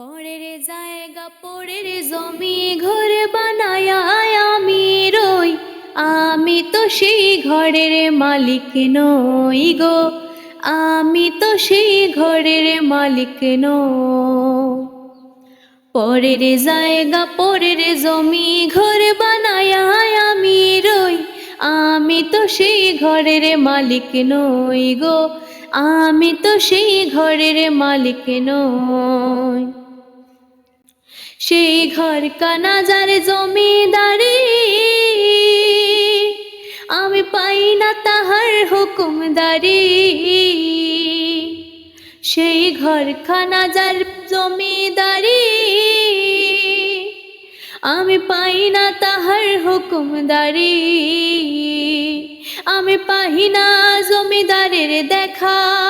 পরের জায়গা, পরের জমি ঘর বানায় আমি রই। আমি তো সেই ঘরের মালিক নই গো। আমি তো সেই ঘরের মালিক নই। পরের জায়গা, পরের জমি ঘর বানায় আমি রই। আমি তো সেই ঘরের মালিক নই গো। আমি তো সেই ঘরের মালিক নই। সেই ঘর কানা যার জমিদারি। আমি পাই না তাহার হুকুমদারি। সেই ঘর খানা যার জমিদারি। আমি পাই না তাহার হুকুমদারি। আমি পাই না জমিদারের দেখা।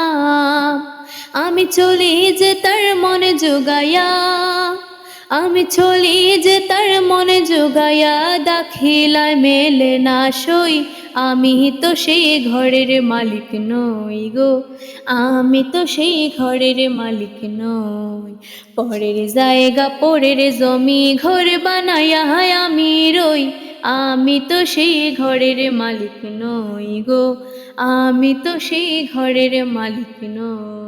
আমি চলি যে তার মনে যোগায়া আমি চলি যে তার মনে যোগায়া দাখিলায় মেলে না সই। আমি তো সেই ঘরের মালিক নই গো, আমি তো সেই ঘরের মালিক নই। পরের জায়গা, পরের জমি, ঘর বানায়া আমি রই। আমি তো সেই ঘরের মালিক নই গো আমি তো সেই ঘরের মালিক নই।